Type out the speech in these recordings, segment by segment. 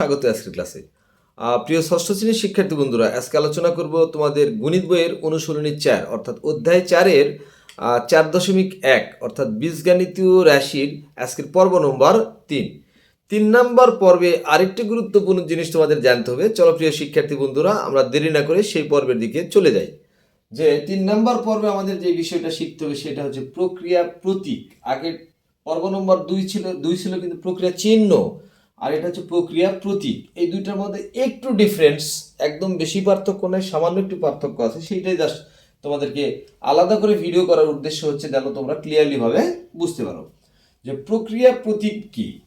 স্বাগত আজকের ক্লাসে। প্রিয় ষষ্ঠ শ্রেণির শিক্ষার্থী বন্ধুরা, আজকে আলোচনা করব তোমাদের গণিত বইয়ের অনুশীলনী চার, অর্থাৎ অধ্যায় চারের চার দশমিক এক, অর্থাৎ বীজগাণিতীয় রাশির আজকের পর্ব নম্বর তিন। তিন নম্বর পর্বে আরেকটি গুরুত্বপূর্ণ জিনিস তোমাদের জানতে হবে। চলো প্রিয় শিক্ষার্থী বন্ধুরা, আমরা দেরি না করে সেই পর্বের দিকে চলে যাই। যে তিন নম্বর পর্বে আমাদের যে বিষয়টা শিখতে হবে সেটা হচ্ছে প্রক্রিয়া প্রতীক। আগের পর্ব নম্বর দুই ছিল দুই ছিল কিন্তু প্রক্রিয়া চিহ্ন। আর এটা হচ্ছে প্রক্রিয়া প্রতীক। এই দুইটার মধ্যে একটু ডিফারেন্স একদম বেশি পার্থক্য নয় সামান্য একটু পার্থক্য আছে। সেইটাই জাস্ট তোমাদেরকে আলাদা করে ভিডিও করার উদ্দেশ্য হচ্ছে যেন তোমরা ক্লিয়ারলি ভাবে বুঝতে পারো। যে প্রক্রিয়া প্রতীক কি?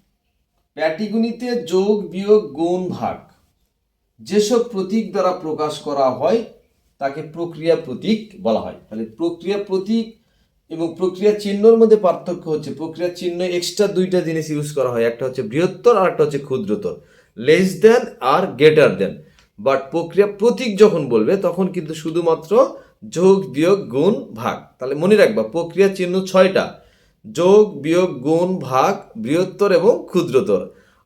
প্যাটিগুনিতে যোগ, বিয়োগ, গুণ, ভাগ। যেসব প্রতীক দ্বারা প্রকাশ করা হয়, তাকে প্রক্রিয়া প্রতীক বলা হয়। তাহলে প্রক্রিয়া প্রতীক এবং প্রক্রিয়া চিহ্নর মধ্যে পার্থক্য হচ্ছে, প্রক্রিয়া চিহ্ন এক্সট্রা দুইটা জিনিস ইউজ করা হয়, একটা হচ্ছে বৃহত্তর আর একটা হচ্ছে ক্ষুদ্রতর। লেস দেন আর গ্রেটার দেন বাট প্রক্রিয়া প্রতীক যখন বলবে, তখন কিন্তু শুধুমাত্র যোগ, বিয়োগ, গুণ, ভাগ। তাহলে মনে রাখবা, প্রক্রিয়া চিহ্ন ছয়টা। যোগ, বিয়োগ, গুণ, ভাগ, বৃহত্তর এবং ক্ষুদ্রতর।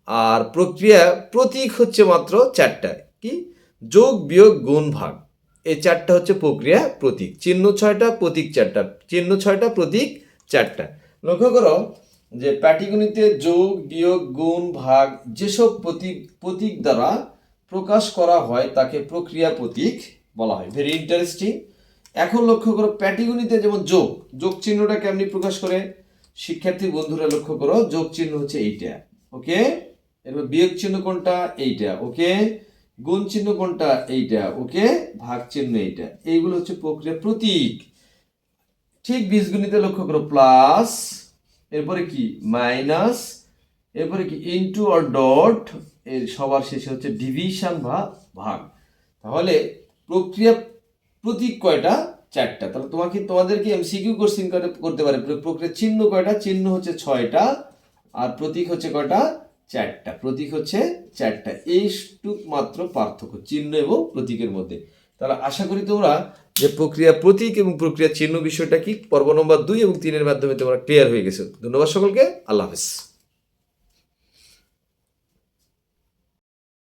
আর প্রক্রিয়া প্রতীক হচ্ছে মাত্র চারটা কি? যোগ, বিয়োগ, গুণ, ভাগ। এই চারটা হচ্ছে প্রক্রিয়া, প্রতীক। চিহ্ন ছয়টা, প্রতীক চারটা। চিহ্ন ছয়টা, প্রতীক চারটা। লক্ষ্য করো যে পাটিগণিতে যোগ, বিয়োগ, গুণ, ভাগ যেসব প্রতীক প্রতীক দ্বারা প্রকাশ করা হয়, তাকে প্রক্রিয়া প্রতীক বলা হয়। ভেরি ইন্টারেস্টিং এখন লক্ষ্য করো প্যাটিগণিতে যেমন যোগ যোগ চিহ্নটা কেমনি প্রকাশ করে? শিক্ষার্থী বন্ধুরা লক্ষ্য করো, যোগ চিহ্ন হচ্ছে এইটা। ওকে এরপর বিয়োগ চিহ্ন কোনটা? এইটা। ওকে গুণ চিহ্ন কোনটা? এইটা। ওকে? ভাগ চিহ্ন এইটা। এইগুলো হচ্ছে প্রক্রিয়া প্রতীক। ঠিক বীজগণিতে লক্ষ্য করো, প্লাস, এরপরে কি? মাইনাস, এরপরে কি? ইনটু আর ডট, এর সবার শেষে হচ্ছে ডিভিশন বা ভাগ। তাহলে প্রক্রিয়া প্রতীক কয়টা? চারটা। তাহলে তোমাকে, তোমাদেরকে এমসিকিউ কোশ্চিন করতে পারে। প্রক্রিয়া চিহ্ন কয়টা? চিহ্ন হচ্ছে ছয়টা, আর প্রতীক হচ্ছে কয়টা? চারটা। প্রতীক হচ্ছে চারটা। এইটুক মাত্র পার্থক্য, চিহ্ন এবং প্রতীকের মধ্যে। তাহলে আশা করি তোমরা যে প্রক্রিয়া প্রতীক এবং প্রক্রিয়া চিহ্ন বিষয়টা কি? পর্ব নম্বর দুই এবং তিনের মাধ্যমে তোমরা ক্লিয়ার হয়ে গেছো। ধন্যবাদ সকলকে। আল্লাহ হাফেজ।